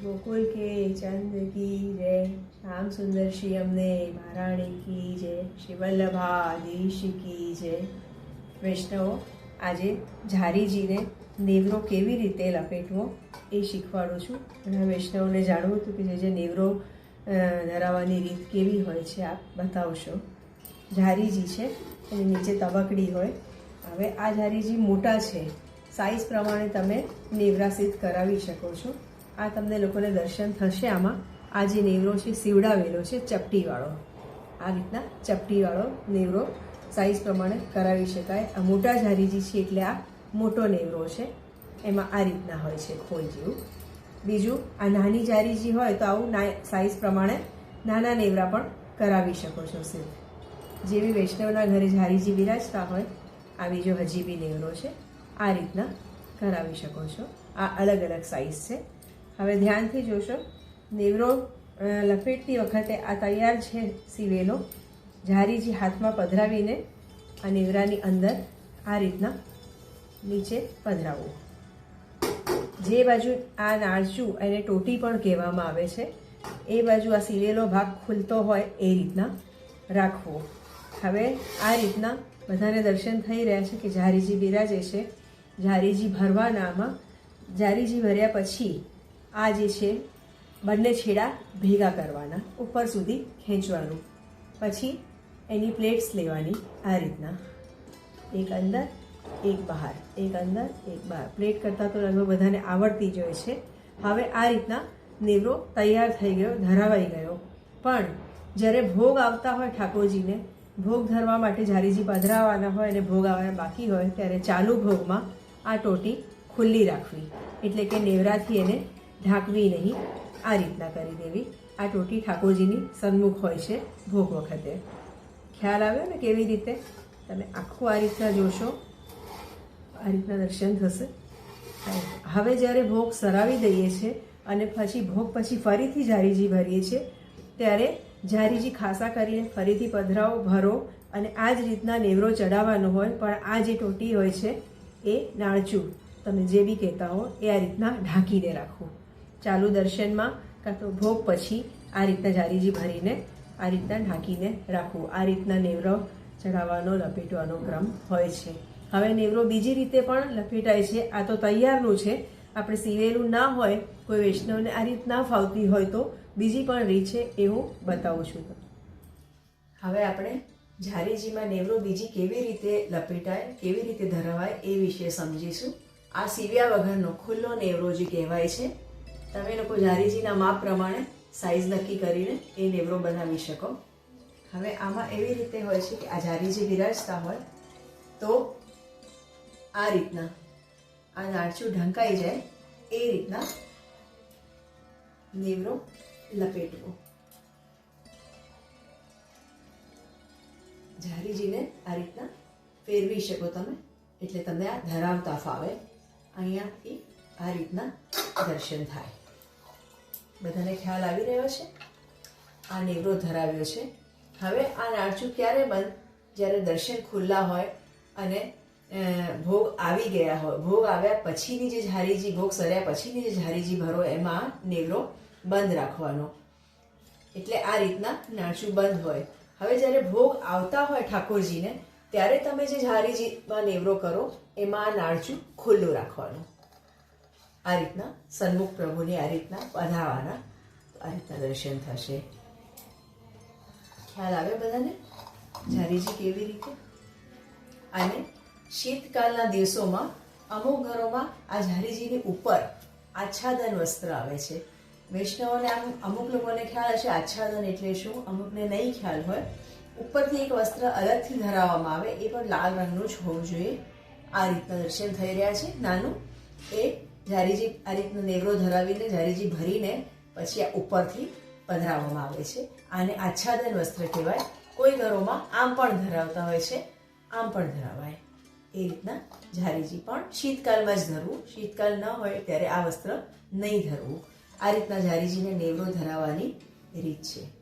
ગોકુલ કે ચંદ કી જય શ્યામ સુંદર શ્રી અમને મહારાણી કી જય શ્રી વલ્લભાધીશ કી જય વૈષ્ણવો આજે ઝારીજીને નેવરો કેવી રીતે લપેટવો એ શીખવાડું છું. અને વૈષ્ણવને જાણવું હતું કે જે જે નેવરો ધરાવવાની રીત કેવી હોય છે, આપ બતાવશો. ઝારીજી છે, એની નીચે તબકડી હોય. હવે આ ઝારીજી મોટા છે. સાઇઝ પ્રમાણે તમે નેવરાસિત કરાવી શકો છો. આ તમને લોકોને દર્શન થશે આમાં. આ જે નેવરો છે, સીવડાવેલો છે, ચપટીવાળો. આ રીતના ચપટીવાળો નેવરો સાઈઝ પ્રમાણે કરાવી શકાય. આ મોટા ઝારીજી છે એટલે આ મોટો નેવરો છે. એમાં આ રીતના હોય છે ખોઈ જેવું. બીજું, આ નાની જારીજી હોય તો આવું ના સાઈઝ પ્રમાણે નાના નેવરા પણ કરાવી શકો છો સિલ્ક જેવી વૈષ્ણવના ઘરે જારીજી બિરાજતા હોય આ બીજો હજી બી નેવરો છે, આ રીતના કરાવી શકો છો. આ અલગ અલગ સાઈઝ છે. હવે ધ્યાનથી જોશો. નેવરો લપેટતી વખતે આ તૈયાર છે સીવેલો. જારીજી હાથમાં પધરાવીને આ નેવરાની અંદર આ રીતના નીચે પધરાવવું જે બાજુ આ નાળચું એને ટોટી પણ કહેવામાં આવે છે, એ બાજુ આ સીવેલો ભાગ ખુલતો હોય એ રીતના રાખવો. હવે આ રીતના બધાને દર્શન થઈ રહ્યા છે કે ઝારીજી બિરાજે છે. ઝારીજી ભરવાનામાં, ઝારીજી ભર્યા પછી આ જે છે, બંને છેડા ભેગા કરવાના, ઉપર સુધી ખેંચવાનું. પછી એની પ્લેટ્સ લેવાની આ રીતના. એક અંદર, એક બહાર. એક અંદર, એક બહાર. પ્લેટ કરતાં તો લગભગ બધાને આવડતી જ હોય છે. હવે આ રીતના નેવરો તૈયાર થઈ ગયો, ધરાવાઈ ગયો. પણ જ્યારે ભોગ આવતા હોય ઠાકોરજીને, ભોગ ધરવા માટે જારીજી પધરાવાના હોય અને ભોગ આવવાના બાકી હોય, ત્યારે ચાલુ ભોગમાં આ ટોટી ખુલ્લી રાખવી. એટલે કે નેવરાથી એને ઢાંકવી નહીં. આ રીતના કરી દેવી. આ ટોટી ઠાકોરજીની સન્મુખ હોય છે ભોગ વખતે. ખ્યાલ આવ્યો ને કેવી રીતે? તમે આખું આ રીતના જોશો. આ રીતના દર્શન થશે. હવે જ્યારે ભોગ સરાવી દઈએ છીએ અને પછી ભોગ પછી ફરીથી જારીજી ભરીએ છીએ ત્યારે જારીજી ખાસા કરીને ફરીથી પધરાવો ભરો અને આ જ રીતના નેવરો ચડાવવાનો હોય, પણ આ જે ટોટી હોય છે, એ નાળચું તમે જે બી કહેતા હો, એ આ રીતના ઢાંકીને રાખવું ચાલુ દર્શનમાં કાં તો ભોગ પછી આ રીતના જારીજી ભરીને, આ રીતના ઢાંકીને રાખવું. આ રીતના નેવરો ચડાવવાનો લપેટવાનો ક્રમ હોય છે. હવે નેવરો બીજી રીતે પણ લપેટાય છે. આ તો તૈયારનું છે. આપણે સીવેલું ના હોય, કોઈ વૈષ્ણવને આ રીત ના ફાવતી હોય તો બીજી પણ રીત છે એ હું બતાવું છું. હવે આપણે ઝારીજીમાં નેવરો બીજી કેવી રીતે લપેટાય, કેવી રીતે ધરાવાય એ વિશે સમજીશું. આ સીવ્યા વગરનો ખુલ્લો નેવરો જે કહેવાય છે તમે લોકો ઝારીજીના માપ પ્રમાણે સાઈઝ નક્કી કરીને એ નેવરો બનાવી શકો. હવે આમાં એવી રીતે હોય છે કે આ ઝારીજી બિરાજતા હોય તો આ રીતના આ નાળચું ઢંકાઈ જાય એ રીતના નેવરો લપેટવો. ઝારીજીને આ રીતના ફેરવી શકો તમે, એટલે તમને આ ધરાવતા ફાવે. અહીંયાથી આ રીતના દર્શન થાય. બધાને ખ્યાલ આવી રહ્યો છે? આ નેવરો ધરાવ્યો છે. હવે આ નાળચું ક્યારે બંધ જ્યારે દર્શન ખુલ્લા હોય અને ભોગ આવી ગયા હોય, ભોગ આવ્યા પછીની જે ઝારીજી, ભોગ સર્યા પછીની જે ઝારીજી ભરો, એમાં નેવરો બંધ રાખવાનો. એટલે આ રીતના નાળચું બંધ હોય. હવે જ્યારે ભોગ આવતા હોય ઠાકોરજીને, ત્યારે તમે જે ઝારીજીમાં નેવરો કરો, એમાં આ નાળચું ખુલ્લું રાખવાનું. આ રીતના, સન્મુખ પ્રભુને આ રીતના વધારવાના આ રીતના દર્શન થશે. ખ્યાલ આવે બધાને? ઝારીજી કેવી રીતે? અને શીતકાલના દિવસોમાં અમુક ઘરોમાં આ ઝારીજીની ઉપર આચ્છાદન વસ્ત્ર આવે છે. વૈષ્ણવોને આમ અમુક લોકોને ખ્યાલ હશે, આચ્છાદન એટલે શું? અમુકને નહીં ખ્યાલ હોય. ઉપરથી એક વસ્ત્ર અલગથી ધરાવવામાં આવે, એ પણ લાલ રંગનું જ હોવું જોઈએ. આ રીતના દર્શન થઈ રહ્યા છે. નાનું એ ઝારીજી આ રીતનો નેવરો ધરાવીને ઝારીજી ભરીને પછી આ ઉપરથી પધરાવવામાં આવે છે. આને આચ્છાદન વસ્ત્ર કહેવાય. કોઈ ઘરોમાં આમ પણ ધરાવતા હોય છે. આમ પણ ધરાવાય. એ રીતના ઝારીજી પણ શીતકાલમાં જ ધરવું. શીતકાલ ન હોય ત્યારે આ વસ્ત્ર નહીં ધરવું. આ રીતના ઝારીજીને નેવરો ધરાવવાની રીત છે.